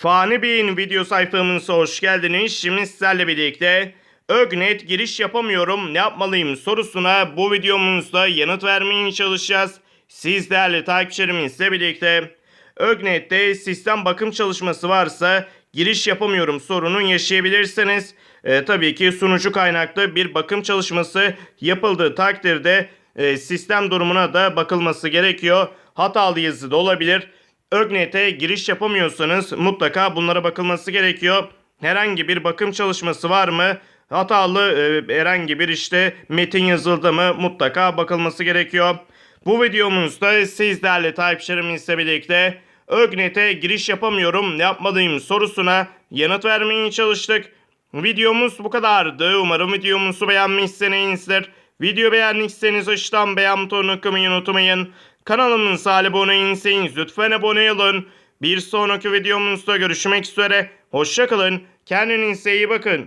Fani Bey'in video sayfamıza hoş geldiniz. Şimdi sizlerle birlikte Ögnet giriş yapamıyorum ne yapmalıyım sorusuna bu videomuzda yanıt vermeye çalışacağız. Siz değerli takipçilerimizle birlikte Ögnet'te sistem bakım çalışması varsa giriş yapamıyorum sorunun yaşayabilirsiniz. Ee, tabii ki sunucu kaynaklı bir bakım çalışması yapıldığı takdirde e, sistem durumuna da bakılması gerekiyor. Hatalı yazı da olabilir. Ögnet'e giriş yapamıyorsanız mutlaka bunlara bakılması gerekiyor. Herhangi bir bakım çalışması var mı? Hatalı e, herhangi bir işte metin yazıldı mı mutlaka bakılması gerekiyor. Bu videomuzda siz değerli takipçilerimizle birlikte Ögnet'e giriş yapamıyorum ne yapmalıyım sorusuna yanıt vermeye çalıştık. Videomuz bu kadardı. Umarım videomuzu beğenmişsinizdir. Video beğendiyseniz aşağıdan beğen butonuna kılmayı unutmayın. Kanalımıza abone değilseniz lütfen abone olun. Bir sonraki videomuzda görüşmek üzere. Hoşçakalın. Kendinize iyi bakın.